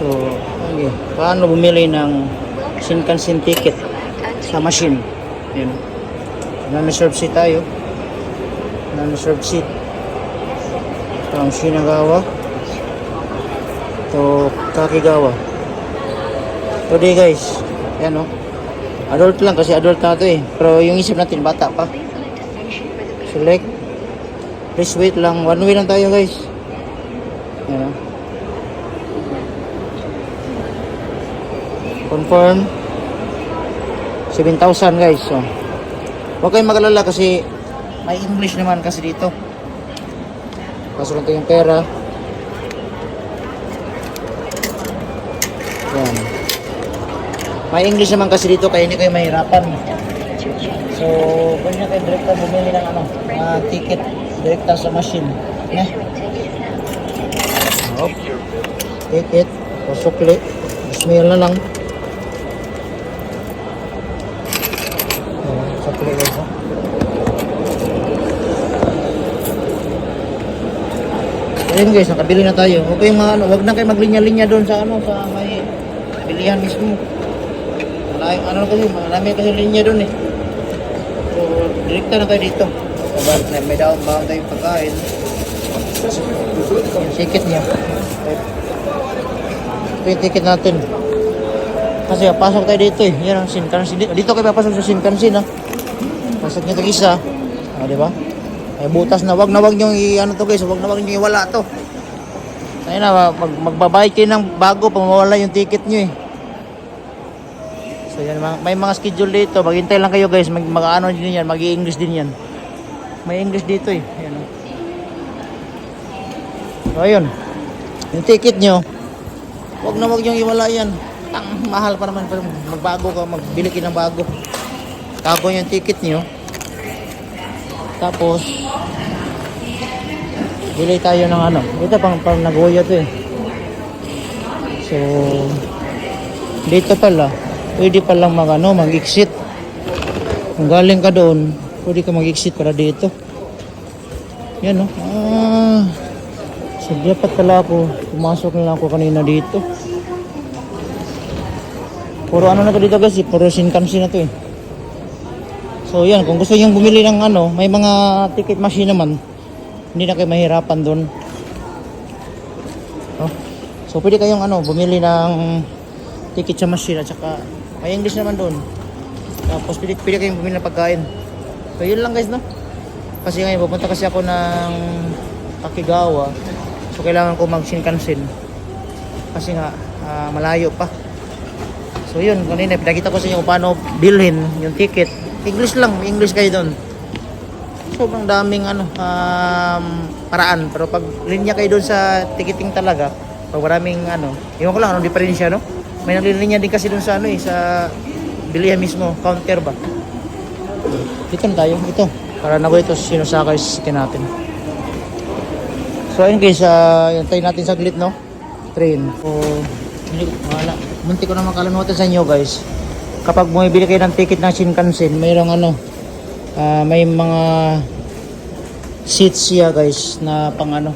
So, okay. paano bumili ng Shinkansen ticket sa machine? Yun. Non-reserve seat tayo. Non-reserve seat. Ito ang Shinagawa. Ito, Kakigawa. Today guys, yan o. Adult lang kasi adult na ito eh. Pero yung isip natin, bata pa. Select. Please wait lang. One way lang tayo guys. Yan o. Confirm. 7,000 guys. So, huwag kayong magalala kasi may English naman kasi dito. Pasok lang yung pera. Yan. May English naman kasi dito kaya hindi kayo mahirapan. So, pwede na kayo direkta bumili ng ano, mga ticket direkta sa machine. Ne? Hop. Ticket. Pasukli. Ismail na lang. Ayan, Sukli guys. ha? Ayun guys, nakabili na tayo. Huwag kayong mga ano, huwag na kayo maglinya-linya doon sa ano, sa may bilihan mismo. Malay, ano kasi, marami kasi linya doon eh. So, direkta na tayo dito. Diba, may- may daon ba tayong pagkain. Ticket niya. Ito yung ticket natin. Kasi ah, pasok tayo dito eh. Yan ang Shinkansen. Dito, kayo papasok sa Shinkansen ah. Pasok niyo tag-isa. Ah, di ba? Ay butas na. Wag na wag niyo i ano to guys. Wag na wag niyo iwala to. Ayun na, mag, magbabayad kayo ng bago pag mawala yung ticket niyo eh. So yan, may mga schedule dito. Maghintay lang kayo guys. Mag, mag ano din yan. mag english din yan. May English dito eh. Ayan oh. So ayun. Yung ticket nyo. Wag na wag niyong iwala yan. Ang mahal pa naman. Pero magbago ka. Magbili kayo ng bago. Tago yung ticket nyo. Tapos, bili tayo ng ano. Ito pang, pang Nagoya to eh. So, dito pala, pwede palang mag, ano, mag-exit. Kung galing ka doon, pwede ka mag-exit para dito. Yan no. Ah, so dapat pala ako, pumasok na lang ako kanina dito. Puro ano na to dito guys, eh, puro Shinkansen na to eh. So yan, kung gusto nyo bumili ng ano, may mga ticket machine naman, hindi na kayo mahirapan doon. Oh. So pwede kayong ano, bumili ng ticket sa machine at saka may English naman doon. Tapos pwede, pwede kayong bumili ng pagkain. So yun lang guys no. Kasi ngayon pupunta kasi ako ng Takigawa. So kailangan ko mag Shinkansen. Kasi nga ah, malayo pa. So yun, kanina pinakita ko sa inyo kung paano bilhin yung ticket. English lang, English kayo doon. Sobrang daming ano, um, paraan. Pero pag linya kayo doon sa ticketing talaga, pag maraming ano, iwan ko lang anong diferensya, no? May naglilinya din kasi doon sa ano eh, sa bilihan mismo, counter ba? Dito tayo, ito. Para na ito sinusakay natin. So ayun guys, uh, tayo natin saglit no. Train. So, hindi ko, wala. Munti ko na makalimutan sa inyo guys. Kapag bumibili kayo ng ticket ng Shinkansen, mayroong ano, ah, may mga seats siya guys na pang ano.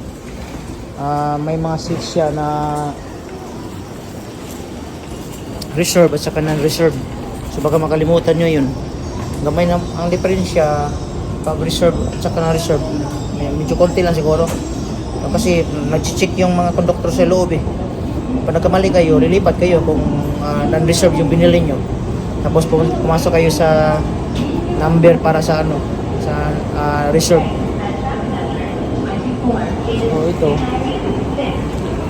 Ah, may mga seats siya na reserve at saka non-reserve. So baka makalimutan nyo yun. Gamay na ang diferensya pag reserve at saka non-reserve. Medyo konti lang siguro. Kasi nag-check yung mga conductor sa loob eh. Pag nagkamali kayo, lilipat kayo kung ah, non-reserve yung binili nyo. Tapos pum- pumasok kayo sa number para sa ano, sa ah, reserve. So ito.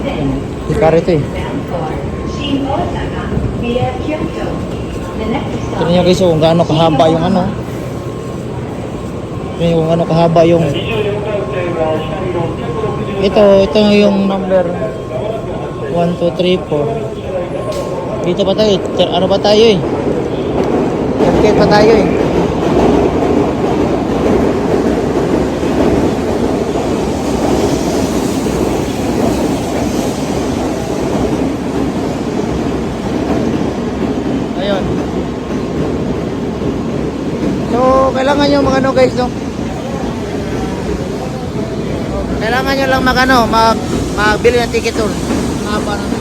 Yan. Hikari ito eh. Tignan nyo guys oh, kung gaano kahaba yung ano. Tignan nyo kung gaano kahaba yung ito, ito yung number 1, 2, 3, 4 Dito pa tayo, ano pa tayo eh Third pa tayo eh Ayun So, kailangan nyo mga ano guys no kailangan nyo lang mag ano, mag magbili ng ticket tour. Haba na.